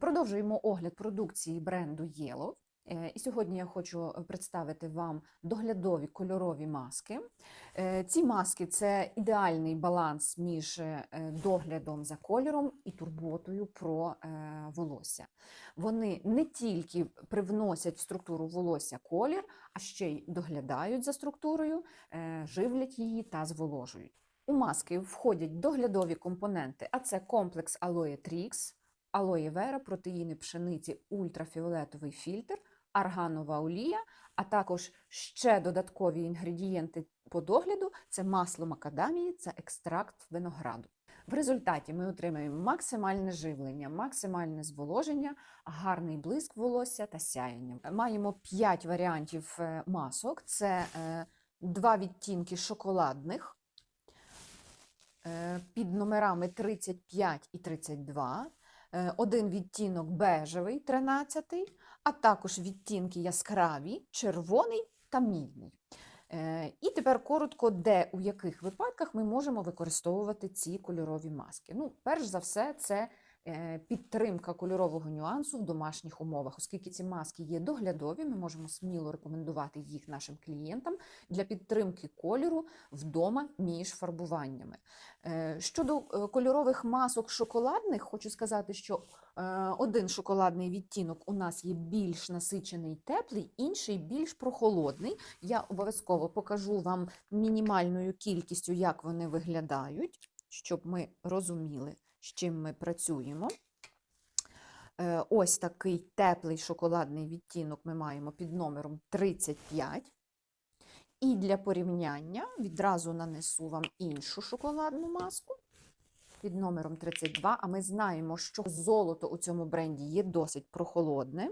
Продовжуємо огляд продукції бренду Yellow. Е, І сьогодні я хочу представити вам доглядові кольорові маски. Е, Ці маски це ідеальний баланс між е, доглядом за кольором і турботою про е, волосся. Вони не тільки привносять в структуру волосся колір, а ще й доглядають за структурою, е, живлять її та зволожують. У маски входять доглядові компоненти, а це комплекс Aloe Trix, алоє вера, протеїни пшениці, ультрафіолетовий фільтр, арганова олія, а також ще додаткові інгредієнти по догляду це масло макадамії, це екстракт винограду. В результаті ми отримаємо максимальне живлення, максимальне зволоження, гарний блиск волосся та сяєння. Маємо 5 варіантів е, масок: це е, два відтінки шоколадних е, під номерами 35 і 32 е, один відтінок бежевий, 13, а також відтінки яскраві, червоний та мідний. Е, І тепер коротко, де у яких випадках ми можемо використовувати ці кольорові маски. Ну, перш за все, це е, підтримка кольорового нюансу в домашніх умовах, оскільки ці маски є доглядові, ми можемо сміло рекомендувати їх нашим клієнтам для підтримки кольору вдома між фарбуваннями. Е, Щодо е, кольорових масок шоколадних, хочу сказати, що е, один шоколадний відтінок у нас є більш насичений теплий, інший більш прохолодний. Я обов'язково покажу вам мінімальною кількістю, як вони виглядають, щоб ми розуміли, з чим ми працюємо. Е, Ось такий теплий шоколадний відтінок ми маємо під номером 35. І для порівняння відразу нанесу вам іншу шоколадну маску під номером 32. А ми знаємо, що золото у цьому бренді є досить прохолодне.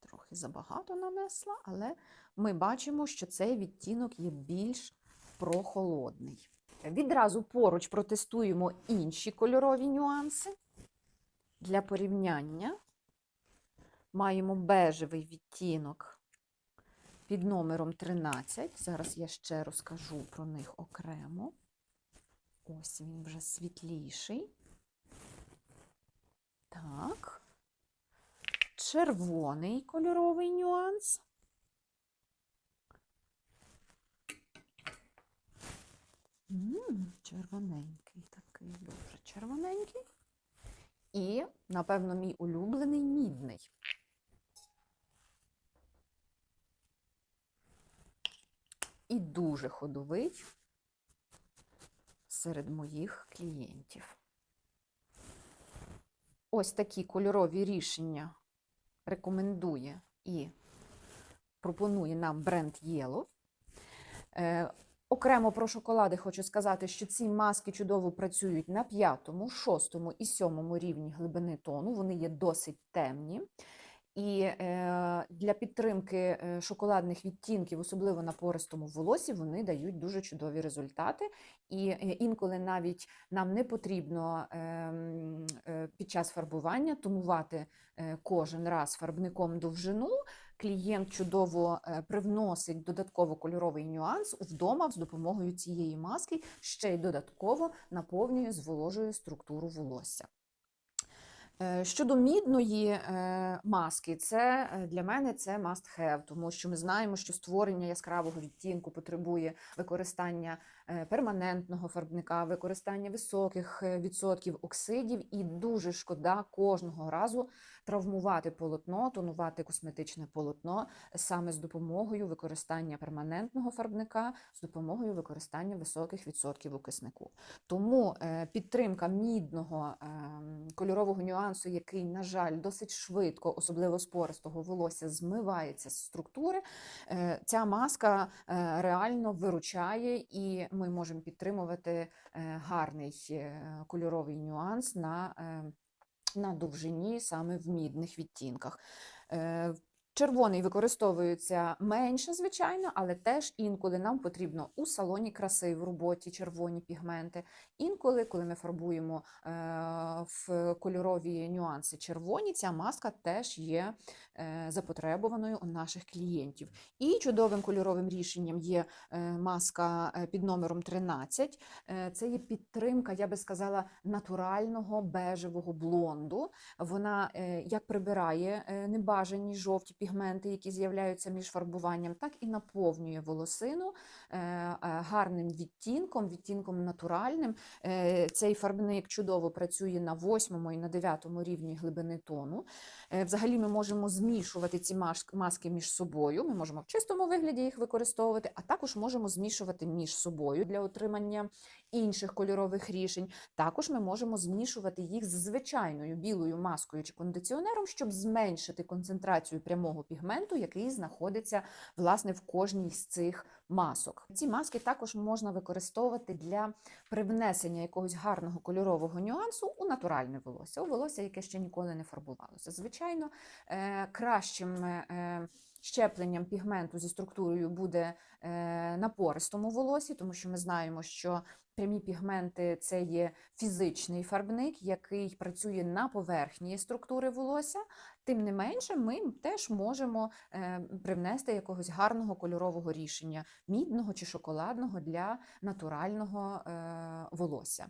Трохи забагато нанесла, але ми бачимо, що цей відтінок є більш прохолодний. Відразу поруч протестуємо інші кольорові нюанси. Для порівняння маємо бежевий відтінок під номером 13. Зараз я ще розкажу про них окремо. Ось він вже світліший. Так. Червоний кольоровий нюанс. М, червоненький такий, дуже червоненький. І, напевно, мій улюблений мідний. І дуже ходовий серед моїх клієнтів. Ось такі кольорові рішення рекомендує і пропонує нам бренд Yellow. Окремо про шоколади хочу сказати, що ці маски чудово працюють на п'ятому, шостому і сьомому рівні глибини тону. Вони є досить темні. І е, для підтримки е, шоколадних відтінків, особливо на пористому волосі, вони дають дуже чудові результати. І е, інколи навіть нам не потрібно е, е, під час фарбування тонувати кожен раз фарбником довжину. Клієнт чудово привносить додатково кольоровий нюанс вдома з допомогою цієї маски, ще й додатково наповнює, зволожує структуру волосся. Е, Щодо мідної е, маски, це е, для мене це must have, тому що ми знаємо, що створення яскравого відтінку потребує використання перманентного фарбника, використання високих е, відсотків оксидів, і дуже шкода кожного разу травмувати полотно, тонувати косметичне полотно саме з допомогою використання перманентного фарбника, з допомогою використання високих відсотків окиснику. Тому е, підтримка мідного ем, кольорового нюансу, який, на жаль, досить швидко, особливо з пористого волосся, змивається з структури, е, ця маска е, реально виручає, і ми можемо підтримувати е, гарний е, кольоровий нюанс на, е, на довжині саме в мідних відтінках. Червоний використовується менше, звичайно, але теж інколи нам потрібно у салоні краси в роботі червоні пігменти. Інколи, коли ми фарбуємо е, в кольорові нюанси червоні, ця маска теж є е, запотребованою у наших клієнтів. І чудовим кольоровим рішенням є е, маска під номером 13. Е, Це є підтримка, я би сказала, натурального бежевого блонду. Вона як прибирає небажані жовті пігменти, які з'являються між фарбуванням, так і наповнює волосину е, е, гарним відтінком, відтінком натуральним. Е, Цей фарбник чудово працює на восьмому і на дев'ятому рівні глибини тону. Взагалі ми можемо змішувати ці маски між собою. Ми можемо в чистому вигляді їх використовувати, а також можемо змішувати між собою для отримання інших кольорових рішень. Також ми можемо змішувати їх з звичайною білою маскою чи кондиціонером, щоб зменшити концентрацію прямого пігменту, який знаходиться власне в кожній з цих масок. Ці маски також можна використовувати для привнесення якогось гарного кольорового нюансу у натуральне волосся, у волосся, яке ще ніколи не фарбувалося. Звичайно, е, кращим. е, Щепленням пігменту зі структурою буде е, на пористому волосі, тому що ми знаємо, що прямі пігменти це є фізичний фарбник, який працює на поверхні структури волосся. Тим не менше, ми теж можемо е, привнести якогось гарного кольорового рішення, мідного чи шоколадного для натурального е, волосся.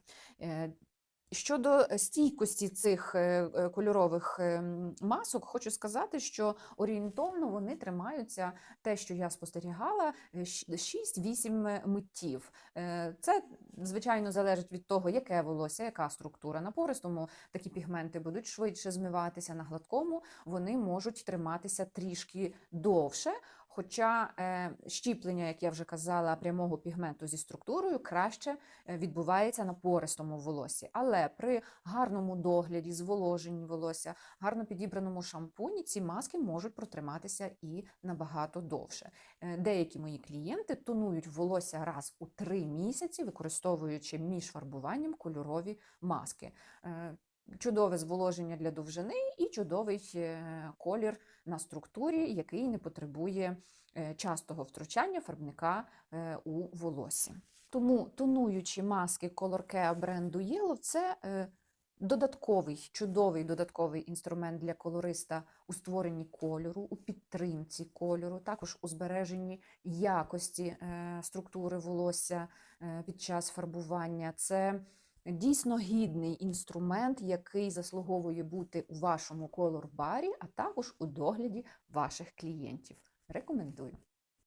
Е, Щодо стійкості цих е, е, кольорових ем, масок, хочу сказати, що орієнтовно вони тримаються те, що я спостерігала, е, щ- 6-8 миттів. Е, Це, звичайно, залежить від того, яке волосся, яка структура. На пористому такі пігменти будуть швидше змиватися, на гладкому вони можуть триматися трішки довше. Хоча е, щіплення, як я вже казала, прямого пігменту зі структурою краще е, відбувається на пористому волосі. Але при гарному догляді, зволоженні волосся, гарно підібраному шампуні ці маски можуть протриматися і набагато довше. Е, Деякі мої клієнти тонують волосся раз у три місяці, використовуючи між фарбуванням кольорові маски. Чудове зволоження для довжини і чудовий е, колір на структурі, який не потребує е, частого втручання фарбника е, у волосі. Тому тонуючі маски Color Care бренду Yellow – це додатковий, чудовий додатковий інструмент для колориста у створенні кольору, у підтримці кольору, також у збереженні якості структури волосся під час фарбування. Це дійсно гідний інструмент, який заслуговує бути у вашому колор-барі, а також у догляді ваших клієнтів. Рекомендую.